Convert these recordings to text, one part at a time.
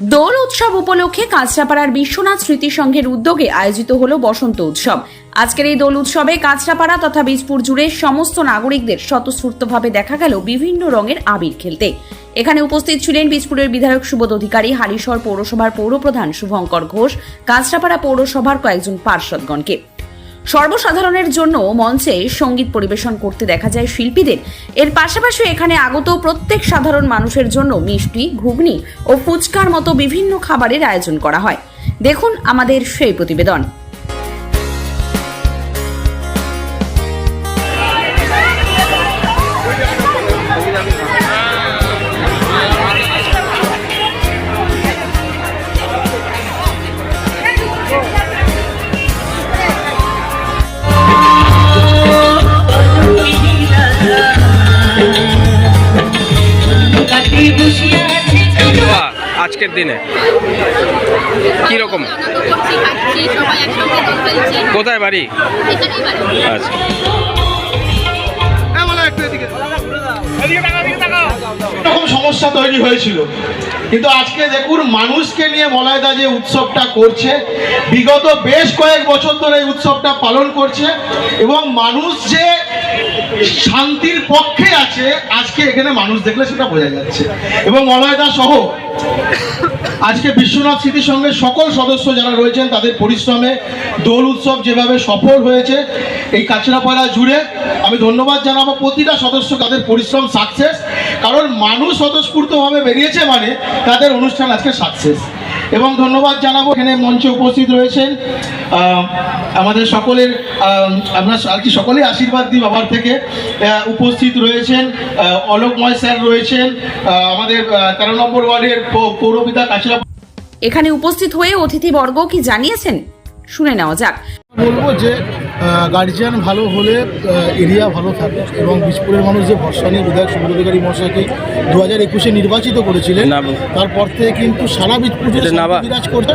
দোল উৎসব উপলক্ষে কাঁচরাপাড়ার বিশ্বনাথ স্মৃতি সংঘের উদ্যোগে আয়োজিত হল বসন্ত উৎসব। আজকের এই দোল উৎসবে কাঁচরাপাড়া তথা বীজপুর জুড়ে সমস্ত নাগরিকদের স্বতঃস্ফূর্তভাবে দেখা গেল বিভিন্ন রঙের আবির খেলতে। এখানে উপস্থিত ছিলেন বীজপুরের বিধায়ক সুবোধ অধিকারী, হালিশহর পৌরসভার পৌরপ্রধান শুভঙ্কর ঘোষ, কাঁচরাপাড়া পৌরসভার কয়েকজন পার্ষদগণকে সর্বসাধারণের জন্য মঞ্চে সংগীত পরিবেশন করতে দেখা যায় শিল্পীদের। এর পাশাপাশি এখানে আগত প্রত্যেক সাধারণ মানুষের জন্য মিষ্টি, ঘুগনি ও ফুচকার মতো বিভিন্ন খাবারের আয়োজন করা হয়। দেখুন আমাদের সেই প্রতিবেদন। আজকের দিনে? কি রকম করছি খাচ্ছি সবাই একসঙ্গে দোল খেলছি কোথায় বাড়ি? আচ্ছা। সমস্যা তৈরি হয়েছিল। কিন্তু আজকে দেখুন, মানুষকে নিয়ে মলায়দা যে উৎসবটা করছে, বিগত বেশ কয়েক বছর ধরে এই উৎসবটা পালন করছে, এবং মানুষ যে শান্তির পক্ষে আছে, আজকে এখানে মানুষ দেখলে সেটা বোঝা যাচ্ছে। এবং মলয়দা সহ আজকে বিশ্বনাথ স্মৃতির সঙ্গে সকল সদস্য যারা রয়েছেন, তাদের পরিশ্রমে দোল উৎসব যেভাবে সফল হয়েছে, এই কাছড়াপাড়া জুড়ে আমি ধন্যবাদ জানাব প্রতিটা সদস্য, তাদের পরিশ্রম সাকসেস কারণ মানুষ স্বতঃস্ফূর্তভাবে বেরিয়েছে মানে তাদের অনুষ্ঠান আজকে সাকসেস এবং ধন্যবাদ জানাব। এখানে মঞ্চে উপস্থিত রয়েছেন আমাদের সকলের আমরা আর কি সকলেই আশীর্বাদ দিই বাবার থেকে। উপস্থিত রয়েছেন অলোকময় স্যার রয়েছেন আমাদের তেরো নম্বর ওয়ার্ডের পৌরপিতা কাছিরা এখানে উপস্থিত হয়ে অতিথিবর্গ কি জানিয়েছেন? শুনে নেওয়া যাক। বলব যে গার্জিয়ান ভালো হলে এরিয়া ভালো থাকে। এবং বিজপুরের মানুষ যে ভরসা নিয়ে বিধায়ক সুবোধ অধিকারী মহাশয়কে দু হাজার একুশে নির্বাচিত করেছিলেন। তারপর থেকে কিন্তু সারা বীজপুর বিরাজ করছে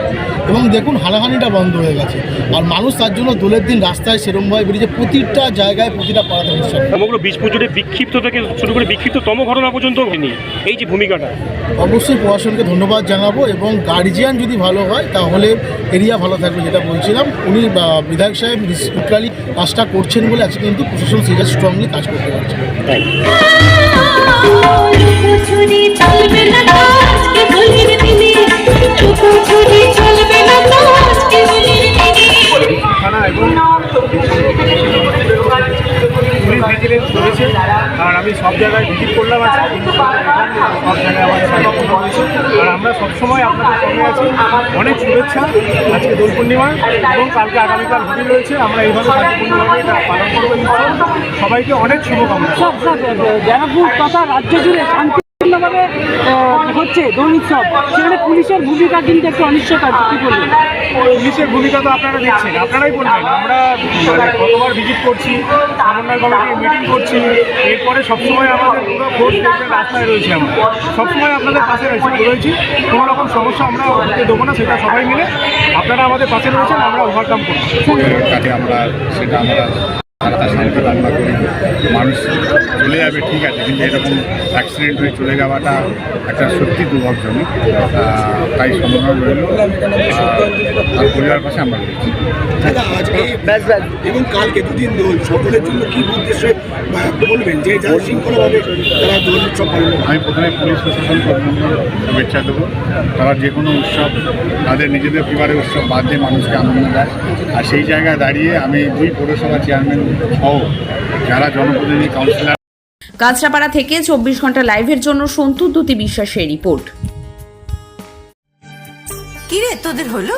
এবং দেখুন হানাহানিটা বন্ধ হয়ে গেছে। আর মানুষ তার জন্য দোলের দিন রাস্তায় সেরমভাবে বেরিয়েছে। প্রতিটা জায়গায় প্রতিটা পাড়াতে অনুষ্ঠান সমগ্র বীজপুর জুড়ে বিক্ষিপ্ত থেকে শুরু করে বিক্ষিপ্ততম ঘটনা পর্যন্ত হয়নি। এই যে ভূমিকাটা। অবশ্যই প্রশাসনকে ধন্যবাদ জানাব এবং গার্জিয়ান যদি ভালো হয় তাহলে এরিয়া ভালো থাকবে যেটা বলছিলাম। উনি বিধায়ক সাহেব টোটালি কাজটা করছেন বলে আজকে কিন্তু প্রশাসন সেটা স্ট্রংলি কাজ করতে পারছে। লুকোচুরি আর আমরা সবসময় আপনাদের সঙ্গে আছি অনেক শুভেচ্ছা আজকে দোল পূর্ণিমা এবং কালকে আগামীকাল হোলি রয়েছে আমরা এইভাবে পালন করব সবাইকে অনেক শুভকামনা সব ব্যারাকপুর কথা রাজ্য জুড়ে আহ, হচ্ছে দোল উৎসব সেখানে পুলিশের ভূমিকা কিন্তু একটু অনিশ্চয়তা কি বলবেন? পুলিশের ভূমিকা তো আপনারা দেখছেন আপনারাই বলবেন। আমরা মানে কতবার ভিজিট করছি সমন্বয় কমিটির মিটিং করছি এরপরে সবসময় আমাদের পুরো ফোর্স রাস্তায় রয়েছে আমরা। সবসময় আপনাদের পাশে রয়েছি রয়েছি। কোনো রকম সমস্যা আমরা হতে দেবো না সেটা সবাই মিলে। আপনারা আমাদের পাশে রয়েছেন আমরা ওভারকাম করছি কাছে আমরা সেটা আমরা শান্তি কামনা করি মানুষ চলে যাবে ঠিক আছে কিন্তু এরকম অ্যাক্সিডেন্ট হয়ে চলে যাওয়াটা একটা সত্যি দুর্ভাগ্যজনক। তাই সম্ভাবনা রইল। আর পরিবার পাশে আমরা রয়েছি। এবং কালকে দুদিন দোল সকলের জন্য কি উদ্দেশ্যে বলবেন যে যারা শৃঙ্খলাভাবে তারা দোল উৎসব পালন আমি প্রথমে পুলিশ প্রশাসনকে শুভেচ্ছা দেবো। তারা যে কোনো উৎসব তাদের নিজেদের পরিবারের উৎসব বাদ দিয়ে মানুষকে আনন্দ দেয়। আর সেই জায়গায় দাঁড়িয়ে আমি দুই পৌরসভা চেয়ারম্যান সহ যারা জনপ্রতিনিধি কাউন্সিলর কাঁচরাপাড়া থেকে চব্বিশ ঘণ্টা লাইভের জন্য সন্তু দ্যুতি বিশ্বাসের রিপোর্ট। কিরে তোদের হলো?